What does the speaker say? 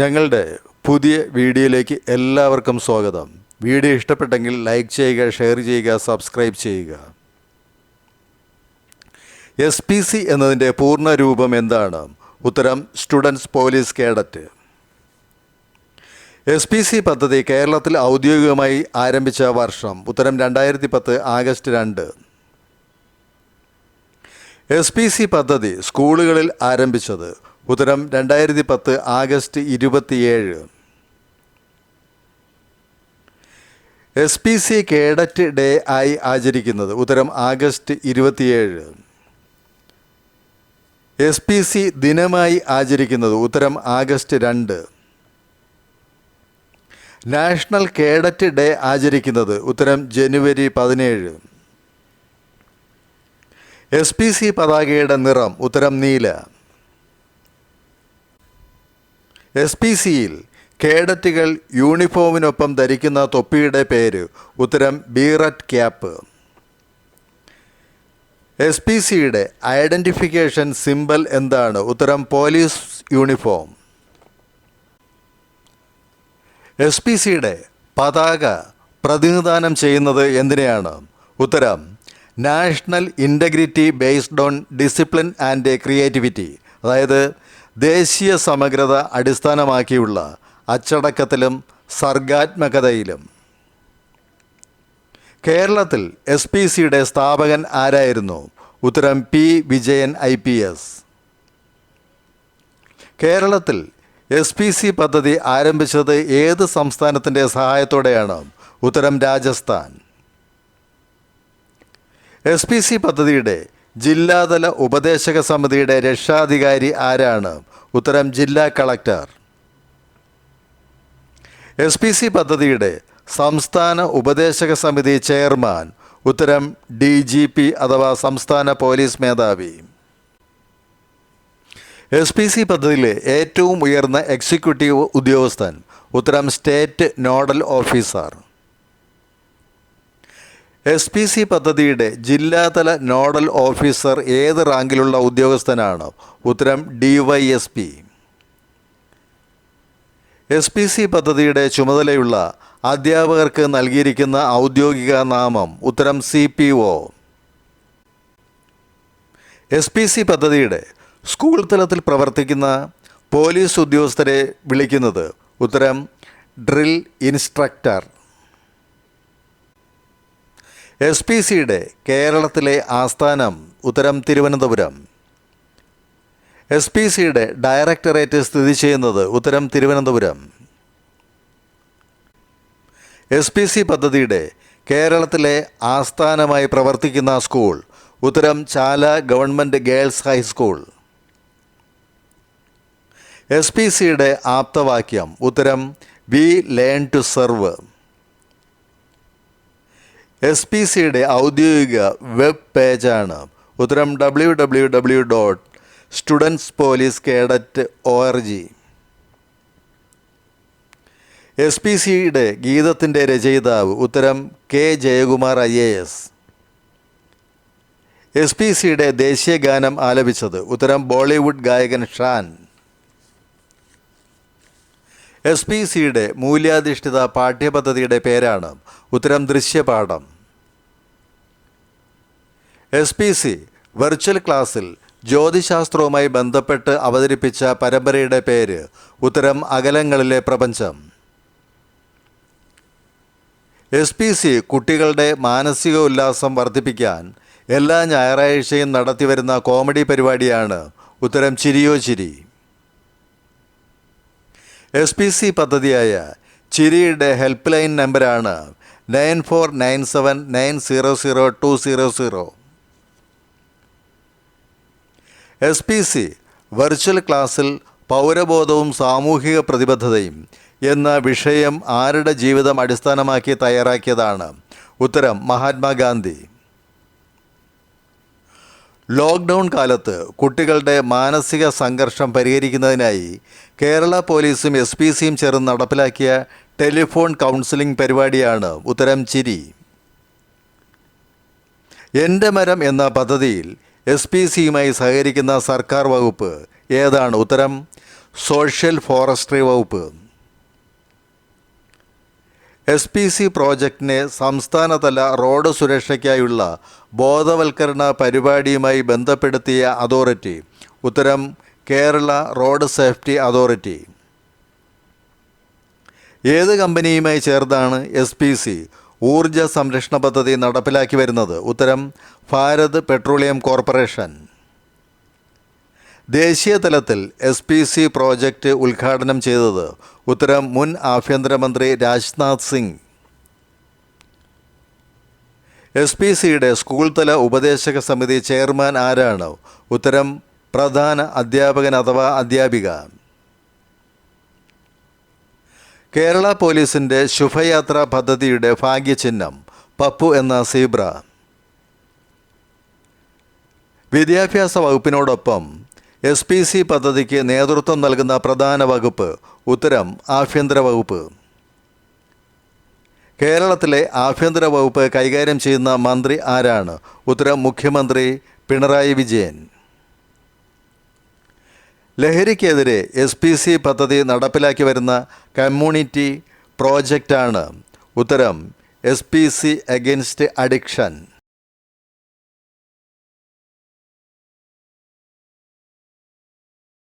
ഞങ്ങളുടെ പുതിയ വീഡിയോയിലേക്ക് എല്ലാവർക്കും സ്വാഗതം. വീഡിയോ ഇഷ്ടപ്പെട്ടെങ്കിൽ ലൈക്ക് ചെയ്യുക ഷെയർ ചെയ്യുക സബ്സ്ക്രൈബ് ചെയ്യുക. എസ് പി സി എന്നതിന്റെ പൂർണ രൂപം എന്താണ്? ഉത്തരം students police cadet S P C പദ്ധതി കേരളത്തിൽ ഔദ്യോഗികമായി ആരംഭിച്ച വർഷം ഉത്തരം രണ്ടായിരത്തി പത്ത് ആഗസ്റ്റ് രണ്ട്. എസ് പി സി പദ്ധതി സ്കൂളുകളിൽ ആരംഭിച്ചത് ഉത്തരം രണ്ടായിരത്തി പത്ത് ആഗസ്റ്റ് ഇരുപത്തിയേഴ്. S P C cadet day ആയി ആചരിക്കുന്നത് ഉത്തരം ആഗസ്റ്റ് ഇരുപത്തിയേഴ്. എസ് പി സി ദിനമായി ആചരിക്കുന്നത് ഉത്തരം ആഗസ്റ്റ് രണ്ട്. നാഷണൽ കേഡറ്റ് ഡേ ആചരിക്കുന്നത് ഉത്തരം ജനുവരി പതിനേഴ്. എസ് പി സി പതാകയുടെ നിറം ഉത്തരം നീല. എസ് പി സിയിൽ കേഡറ്റുകൾ യൂണിഫോമിനൊപ്പം ധരിക്കുന്ന തൊപ്പിയുടെ പേര് ഉത്തരം ബീററ്റ് ക്യാപ്പ്. എസ് പി സിയുടെ ഐഡന്റിഫിക്കേഷൻ സിമ്പൽ എന്താണ്? ഉത്തരം പോലീസ് യൂണിഫോം. എസ് പി സിയുടെ പതാക പ്രതിനിധാനം ചെയ്യുന്നത് എന്തിനെയാണ്? ഉത്തരം national integrity based on discipline and creativity. അതായത് ദേശീയ സമഗ്രത അടിസ്ഥാനമാക്കിയുള്ള അച്ചടക്കത്തിലും സർഗാത്മകതയിലും. കേരളത്തിൽ എസ് പി സിയുടെ സ്ഥാപകൻ ആരായിരുന്നു? ഉത്തരം P Vijayan I P S. കേരളത്തിൽ എസ് പി സി പദ്ധതി ആരംഭിച്ചത് ഏത് സംസ്ഥാനത്തിന്റെ സഹായത്തോടെയാണ്? ഉത്തരം രാജസ്ഥാൻ. എസ് പി സി പദ്ധതിയുടെ ജില്ലാതല ഉപദേശക സമിതിയുടെ രക്ഷാധികാരി ആരാണ്? ഉത്തരം ജില്ലാ കളക്ടർ. എസ് പി സി പദ്ധതിയുടെ സംസ്ഥാന ഉപദേശക സമിതി ചെയർമാൻ. ഉത്തരം ഡി ജി പി അഥവാ സംസ്ഥാന പോലീസ് മേധാവി. എസ് പി സി പദ്ധതിയിലെ ഏറ്റവും ഉയർന്ന എക്സിക്യൂട്ടീവ് ഉദ്യോഗസ്ഥൻ. ഉത്തരം state nodal officer. S P C പദ്ധതിയുടെ ജില്ലാതല നോഡൽ ഓഫീസർ ഏത് റാങ്കിലുള്ള ഉദ്യോഗസ്ഥനാണ്? ഉത്തരം D Y S P S P C പദ്ധതിയുടെ ചുമതലയുള്ള അധ്യാപകർക്ക് നൽകിയിരിക്കുന്ന ഔദ്യോഗിക നാമം ഉത്തരം C P O S P C പദ്ധതിയുടെ സ്കൂൾ തലത്തിൽ പ്രവർത്തിക്കുന്ന പോലീസ് ഉദ്യോഗസ്ഥരെ വിളിക്കുന്നത് ഉത്തരം ഡ്രിൽ ഇൻസ്ട്രക്ടർ. എസ് പി സിയുടെ കേരളത്തിലെ ആസ്ഥാനം ഉത്തരം തിരുവനന്തപുരം. എസ് പി സിയുടെ ഡയറക്ടറേറ്റ് സ്ഥിതി ചെയ്യുന്നത് ഉത്തരം തിരുവനന്തപുരം. എസ് പി സി പദ്ധതിയുടെ കേരളത്തിലെ ആസ്ഥാനമായി പ്രവർത്തിക്കുന്ന സ്കൂൾ ഉത്തരം Chala government girls high school. S P സിയുടെ ആപ്തവാക്യം ഉത്തരം we learn to serve. S P സിയുടെ ഔദ്യോഗിക വെബ് പേജാണ് ഉത്തരം W W W dot students police cadet O R G S P സിയുടെ ഗീതത്തിന്റെ രചയിതാവ് ഉത്തരം K Jayakumar I A S. S P സിയുടെ ദേശീയ ഗാനം ആലപിച്ചത് ഉത്തരം ബോളിവുഡ് ഗായകൻ ഷാൻ. എസ് പി സിയുടെ മൂല്യാധിഷ്ഠിത പാഠ്യപദ്ധതിയുടെ പേരാണ് ഉത്തരം ദൃശ്യപാഠം. എസ് പി സി വെർച്വൽ ക്ലാസ്സിൽ ജ്യോതിശാസ്ത്രവുമായി ബന്ധപ്പെട്ട് അവതരിപ്പിച്ച പരമ്പരയുടെ പേര് ഉത്തരം അകലങ്ങളിലെ പ്രപഞ്ചം. എസ് പി സി കുട്ടികളുടെ മാനസിക ഉല്ലാസം വർദ്ധിപ്പിക്കാൻ എല്ലാ ഞായറാഴ്ചയും നടത്തിവരുന്ന കോമഡി പരിപാടിയാണ് ഉത്തരം ചിരിയോ ചിരി. എസ് പി സി പദ്ധതിയായ ചിരിയുടെ help line നമ്പരാണ് nine four nine seven nine zero zero two zero zero. S P C virtual ക്ലാസ്സിൽ പൗരബോധവും സാമൂഹിക പ്രതിബദ്ധതയും എന്ന വിഷയം ആരുടെ ജീവിതം അടിസ്ഥാനമാക്കി തയ്യാറാക്കിയതാണ്? ഉത്തരം മഹാത്മാഗാന്ധി. ലോക്ക്ഡൗൺ കാലത്ത് കുട്ടികളുടെ മാനസിക സംഘർഷം പരിഹരിക്കുന്നതിനായി കേരള പോലീസും എസ് പി സിയും ചേർന്ന് നടപ്പിലാക്കിയ ടെലിഫോൺ കൗൺസിലിംഗ് പരിപാടിയാണ് ഉത്തരം ചിരി. എന്റെ മരം എന്ന പദ്ധതിയിൽ എസ് പി സിയുമായി സഹകരിക്കുന്ന സർക്കാർ വകുപ്പ്. ഏതാണ് ഉത്തരം? സോഷ്യൽ ഫോറസ്ട്രി വകുപ്പ്. എസ് പി സി പ്രോജക്റ്റിനെ സംസ്ഥാനതല റോഡ് സുരക്ഷയ്ക്കായുള്ള ബോധവൽക്കരണ പരിപാടിയുമായി ബന്ധപ്പെടുത്തിയ അതോറിറ്റി. ഉത്തരം കേരള റോഡ് സേഫ്റ്റി അതോറിറ്റി. ഏത് കമ്പനിയുമായി ചേർന്നാണ് എസ് പി സി? ഊർജ സംരക്ഷണ പദ്ധതി നടപ്പിലാക്കി വരുന്നത്. ഉത്തരം ഭാരത് പെട്രോളിയം കോർപ്പറേഷൻ. ദേശീയ തലത്തിൽ എസ് പി സി പ്രോജക്റ്റ് ഉദ്ഘാടനം ചെയ്തത് ഉത്തരം മുൻ ആഭ്യന്തരമന്ത്രി രാജ്നാഥ് സിംഗ്. എസ് പി സിയുടെ സ്കൂൾ തല ഉപദേശക സമിതി ചെയർമാൻ ആരാണ്? ഉത്തരം പ്രധാന അധ്യാപകൻ അഥവാ അധ്യാപിക. കേരള പോലീസിന്റെ ശുഭയാത്ര പദ്ധതിയുടെ ഭാഗ്യചിഹ്നം പപ്പു എന്ന സീബ്ര. വിദ്യാഭ്യാസ വകുപ്പിനോടൊപ്പം എസ് പി സി പദ്ധതിക്ക് നേതൃത്വം നൽകുന്ന പ്രധാന വകുപ്പ് ഉത്തരം ആഭ്യന്തര വകുപ്പ്. കേരളത്തിലെ ആഭ്യന്തര വകുപ്പ് കൈകാര്യം ചെയ്യുന്ന മന്ത്രി ആരാണ്? ഉത്തരം മുഖ്യമന്ത്രി പിണറായി വിജയൻ. ലഹരിക്കെതിരെ എസ് പി സി പദ്ധതി നടപ്പിലാക്കി വരുന്ന കമ്മ്യൂണിറ്റി പ്രോജക്റ്റാണ്. ഉത്തരം S P C against addiction.